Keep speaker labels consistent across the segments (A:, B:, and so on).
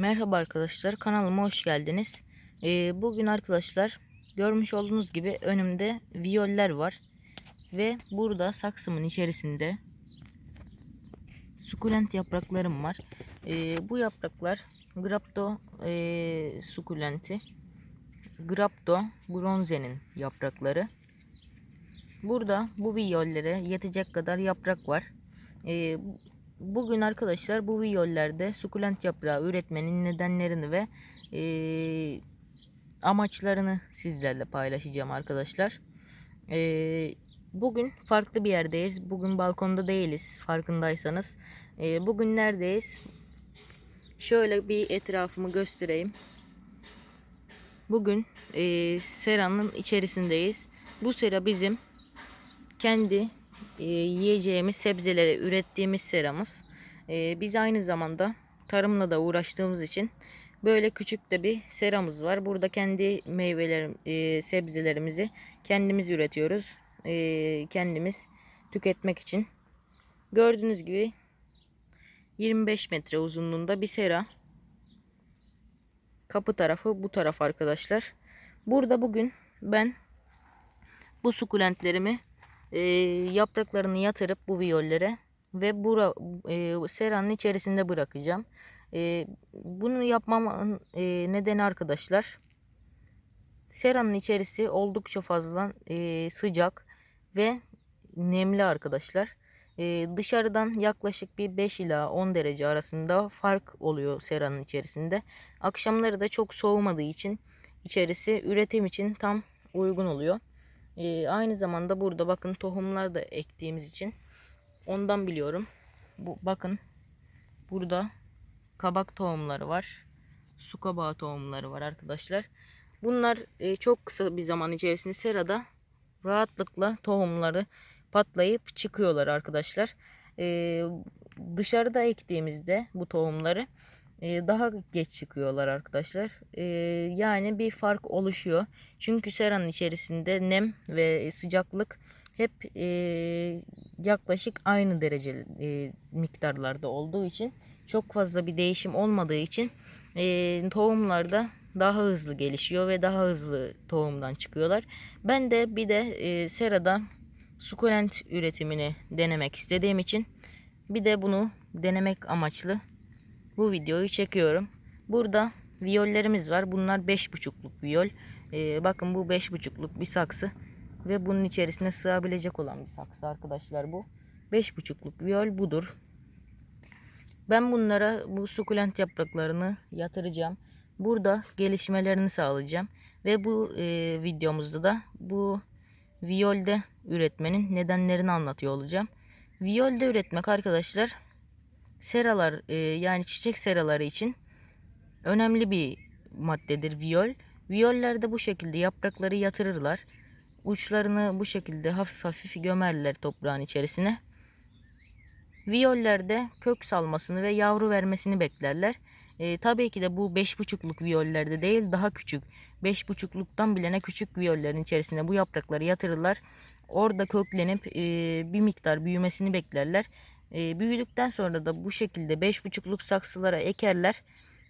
A: Merhaba arkadaşlar kanalıma hoş geldiniz. Ee, bugün arkadaşlar görmüş olduğunuz gibi önümde viyoller var. Ve burada saksımın içerisinde sukulent yapraklarım var. Ee, bu yapraklar Grapto e, sukulenti. Grapto bronzenin yaprakları. Burada bu viyollere yetecek kadar yaprak var. Ee, bugün arkadaşlar bu viyollerde sukulent yaprağı üretmenin nedenlerini ve e, amaçlarını sizlerle paylaşacağım arkadaşlar. Ee, bugün farklı bir yerdeyiz. Bugün balkonda değiliz farkındaysanız. Ee, bugün neredeyiz? Şöyle bir etrafımı göstereyim. Bugün e, seranın içerisindeyiz. Bu sera bizim kendi e, yiyeceğimiz sebzeleri ürettiğimiz seramız. E, biz aynı zamanda tarımla da uğraştığımız için böyle küçük de bir seramız var. Burada kendi meyveler, e, sebzelerimizi kendimiz üretiyoruz. Kendimiz tüketmek için. Gördüğünüz gibi 25 metre uzunluğunda bir sera. Kapı tarafı bu taraf arkadaşlar. Burada bugün ben bu sukulentlerimi e, yapraklarını yatırıp bu viyollere ve bura, e, seranın içerisinde bırakacağım. E, bunu yapmamın e, nedeni arkadaşlar seranın içerisi oldukça fazla e, sıcak ve nemli arkadaşlar. E, dışarıdan yaklaşık bir 5 ila 10 derece arasında fark oluyor seranın içerisinde. Akşamları da çok soğumadığı için içerisi üretim için tam uygun oluyor. Ee, aynı zamanda burada bakın tohumlar da ektiğimiz için ondan biliyorum. Bu bakın burada kabak tohumları var. Su kabağı tohumları var arkadaşlar. Bunlar e, çok kısa bir zaman içerisinde serada rahatlıkla tohumları patlayıp çıkıyorlar arkadaşlar. Ee, dışarıda ektiğimizde bu tohumları e, daha geç çıkıyorlar arkadaşlar. E, yani bir fark oluşuyor. Çünkü seranın içerisinde nem ve sıcaklık hep e, yaklaşık aynı derece miktarlarda olduğu için çok fazla bir değişim olmadığı için tohumlarda daha hızlı gelişiyor ve daha hızlı tohumdan çıkıyorlar. Ben de bir de serada sukulent üretimini denemek istediğim için bir de bunu denemek amaçlı bu videoyu çekiyorum. Burada viyollerimiz var. Bunlar 5,5'luk viyol. Ee, bakın bu 5,5'luk bir saksı. Ve bunun içerisine sığabilecek olan bir saksı arkadaşlar bu. 5,5'luk viyol budur. Ben bunlara bu sukulent yapraklarını yatıracağım. Burada gelişmelerini sağlayacağım. Ve bu e, videomuzda da bu viyolde üretmenin nedenlerini anlatıyor olacağım. Viyolde üretmek arkadaşlar seralar e, yani çiçek seraları için önemli bir maddedir viyol. Viyollerde bu şekilde yaprakları yatırırlar. Uçlarını bu şekilde hafif hafif gömerler toprağın içerisine. Viyollerde kök salmasını ve yavru vermesini beklerler. E, tabii ki de bu 5,5'luk viyollerde değil daha küçük 5,5'luktan bilene küçük viyollerin içerisine bu yaprakları yatırırlar. Orada köklenip e, bir miktar büyümesini beklerler. E, büyüdükten sonra da bu şekilde 5,5'luk saksılara ekerler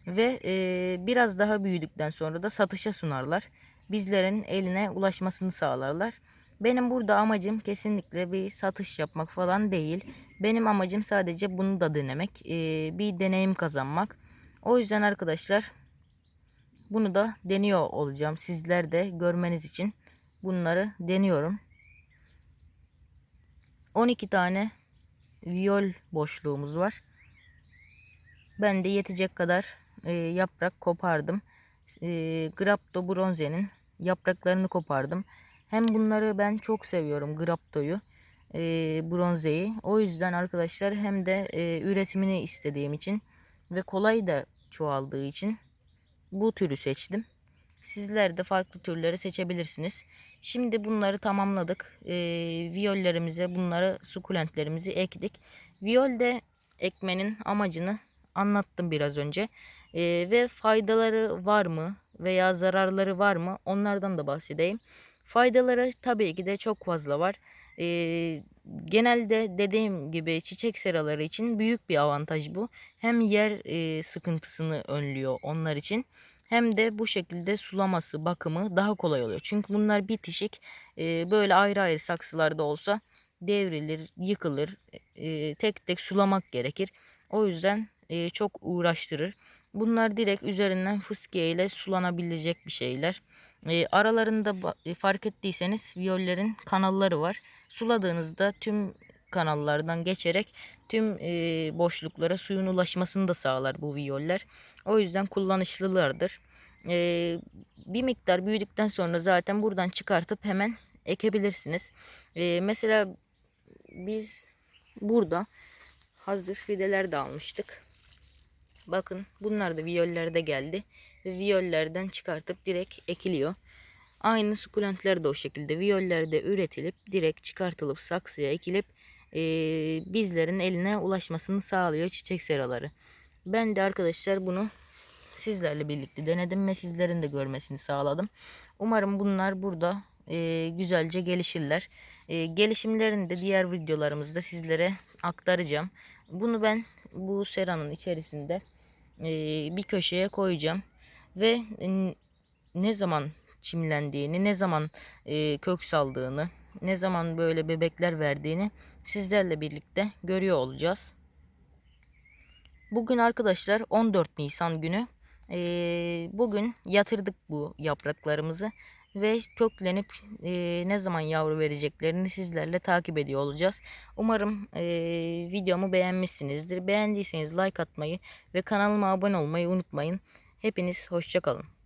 A: ve e, biraz daha büyüdükten sonra da satışa sunarlar. Bizlerin eline ulaşmasını sağlarlar. Benim burada amacım kesinlikle bir satış yapmak falan değil. Benim amacım sadece bunu da denemek, e, bir deneyim kazanmak. O yüzden arkadaşlar bunu da deniyor olacağım. Sizler de görmeniz için bunları deniyorum. 12 tane viyol boşluğumuz var. Ben de yetecek kadar e, yaprak kopardım. E, Grapto bronzenin yapraklarını kopardım. Hem bunları ben çok seviyorum Grapto'yu, e, bronzeyi. O yüzden arkadaşlar hem de e, üretimini istediğim için ve kolay da çoğaldığı için bu türü seçtim. Sizler de farklı türleri seçebilirsiniz. Şimdi bunları tamamladık. E, viyollerimize bunları sukulentlerimizi ektik. Viyolde ekmenin amacını anlattım biraz önce. E, ve faydaları var mı veya zararları var mı onlardan da bahsedeyim. Faydaları tabii ki de çok fazla var. E, genelde dediğim gibi çiçek seraları için büyük bir avantaj bu. Hem yer e, sıkıntısını önlüyor onlar için. Hem de bu şekilde sulaması, bakımı daha kolay oluyor. Çünkü bunlar bitişik. E, böyle ayrı ayrı saksılarda olsa devrilir, yıkılır. E, tek tek sulamak gerekir. O yüzden e, çok uğraştırır. Bunlar direkt üzerinden fıskiye ile sulanabilecek bir şeyler. E, aralarında e, fark ettiyseniz viyollerin kanalları var. Suladığınızda tüm kanallardan geçerek tüm e, boşluklara suyun ulaşmasını da sağlar bu viyoller. O yüzden kullanışlılardır. E, bir miktar büyüdükten sonra zaten buradan çıkartıp hemen ekebilirsiniz. E, mesela biz burada hazır fideler de almıştık. Bakın bunlar da viyollerde geldi. Ve viyollerden çıkartıp direkt ekiliyor. Aynı sukulentler de o şekilde viyollerde üretilip direkt çıkartılıp saksıya ekilip e, bizlerin eline ulaşmasını sağlıyor çiçek seraları. Ben de arkadaşlar bunu sizlerle birlikte denedim ve sizlerin de görmesini sağladım. Umarım bunlar burada e, güzelce gelişirler. E, gelişimlerini de diğer videolarımızda sizlere aktaracağım. Bunu ben bu seranın içerisinde e, bir köşeye koyacağım ve e, ne zaman çimlendiğini, ne zaman e, kök saldığını, ne zaman böyle bebekler verdiğini sizlerle birlikte görüyor olacağız. Bugün arkadaşlar 14 Nisan günü. Ee, bugün yatırdık bu yapraklarımızı ve köklenip e, ne zaman yavru vereceklerini sizlerle takip ediyor olacağız. Umarım e, videomu beğenmişsinizdir. Beğendiyseniz like atmayı ve kanalıma abone olmayı unutmayın. Hepiniz hoşçakalın.